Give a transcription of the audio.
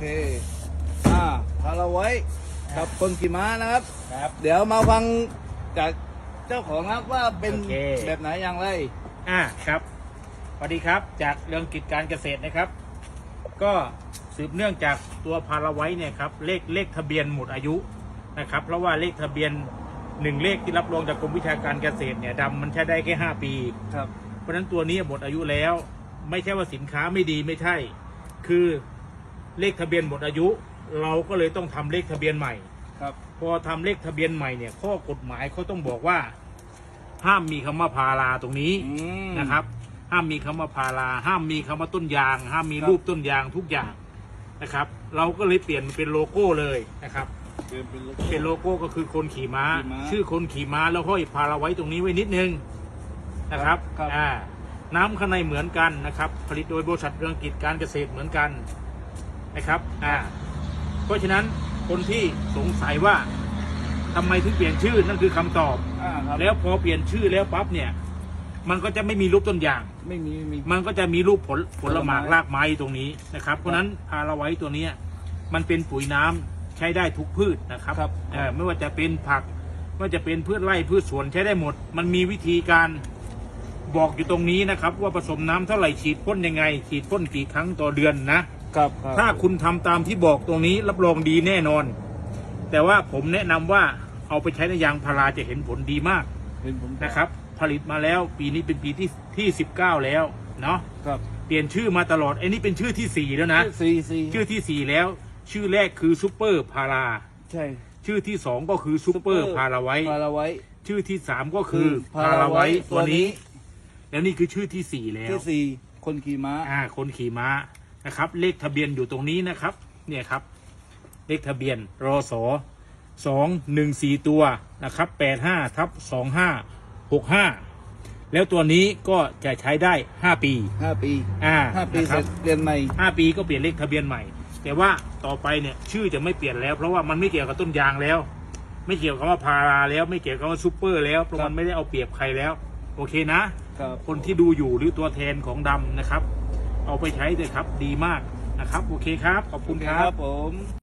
เคอ่าพาเราไว้กับคนขี่ม้านะครับ ครับ เดี๋ยวมาฟังจากเจ้าของนะครับว่าเป็นโอเค แบบไหนอย่างไร อ่าครับสวัสดีครับจากเรื่องกิจการเกษตรนะครับ ก็สืบเนื่องจากตัวพาราไว้เนี่ยครับเลขเลขทะเบียนหมดอายุนะครับ เพราะว่าเลขทะเบียนหนึ่งเลขที่รับรองจากกรมวิชาการเกษตรเนี่ยดำมันใช้ได้แค่ห้าปี ครับ เพราะฉะนั้นตัวนี้หมดอายุแล้ว ไม่ใช่ว่าสินค้าไม่ดีไม่ใช่ คือ เลขทะเบียนหมดอายุ เราก็เลยต้องทำเลขทะเบียนใหม่ ครับ พอทำเลขทะเบียนใหม่เนี่ยข้อกฎหมายเขาต้องบอกว่า ห้ามมีคำว่าพาราตรงนี้อืม นะครับ ห้ามมีคำว่าพารา ห้ามมีคำว่าต้นยาง ห้ามมีครับ รูปต้นยางทุกอย่างนะครับ เราก็เลยเปลี่ยนเป็นโลโก้เลยนะครับเป็นเป็นเป็นโลโก้ก็คือคนขี่ม้า ขี่ม้าชื่อคนขี่ม้าแล้วห้อยพาราไว้ตรงนี้ไว้นิดนึงนะครับครับ อ่าน้ำข้างในเหมือนกันนะครับ ผลิตโดยบริษัทเรืองกิจการเกษตรเหมือนกัน นะครับอ่าเพราะฉะนั้นคนที่สงสัยว่าทำไมถึงเปลี่ยนชื่อนั่นคือคำตอบ อ่าครับแล้วพอเปลี่ยนชื่อแล้วปั๊บเนี่ย มันก็จะไม่มีรูปต้นยาง ไม่มีไม่มี มันก็จะมีรูปผลผลหมากผลไม้ รากไม้ตรงนี้นะครับ เพราะฉะนั้นพาราไว้ตัวเนี้ยมันเป็นปุ๋ยน้ำใช้ได้ทุกพืชนะครับครับ เอ่อไม่ว่าจะเป็นผักไม่ว่าจะเป็นพืชไร่พืชสวนใช้ได้หมด มันมีวิธีการบอกอยู่ตรงนี้นะครับ ว่าผสมน้ำเท่าไหร่ฉีดพ่นยังไง ฉีดพ่นกี่ครั้งต่อเดือนนะ ครับครับถ้าคุณทำตามที่บอกตรงนี้รับรองดีแน่นอน แต่ว่าผมแนะนำว่าเอาไปใช้ในยางพาราจะเห็นผลดีมากเป็นผมนะครับ ผลิตมาแล้วปีนี้เป็นปีที่ที่สิบเก้าแล้วเนาะครับเปลี่ยนชื่อมาตลอดไอ้นี่เป็นชื่อที่สี่แล้วนะสี่สี่ชื่อที่สี่แล้ว ชื่อแรกคือซูเปอร์พาราใช่ชื่อที่สองก็คือซูเปอร์พาราไว้พาราไว้ ชื่อที่สามก็คือคือพาราไว้พาราไว้ตัวนี้ตัวนี้ แล้วนี่คือชื่อที่สี่แล้วที่สี่คนขี่ม้า อ่า คนขี่ม้า นะครับ เลขทะเบียนอยู่ตรงนี้นะครับ เนี่ยครับ เลขทะเบียนรอสอสองหนึ่งสี่ตัวนะครับแปดห้าทับสองห้าหกห้าแล้วตัวนี้ก็จะใช้ได้ห้าปีห้าปีอ่าห้าปีนะคเสรัร็บจเรียนใหม่ ห้าปีก็เปลี่ยนเลขทะเบียนใหม่ แต่ว่าต่อไปเนี่ยชื่อจะไม่เปลี่ยนแล้ว เพราะว่ามันไม่เกี่ยวกับต้นยางแล้ว ไม่เกี่ยวกับว่าพาราแล้วไม่เกี่ยวกับว่าซูเปอร์แล้วเพราะครับ มันไม่ได้เอาเปรียบใครแล้ว โอเคนะ ครับ คนที่ดูอยู่หรือตัวแทนของดำนะครับ เอาไปใช้เลยครับ ดีมากนะครับ โอเคครับ ขอบคุณครับบผม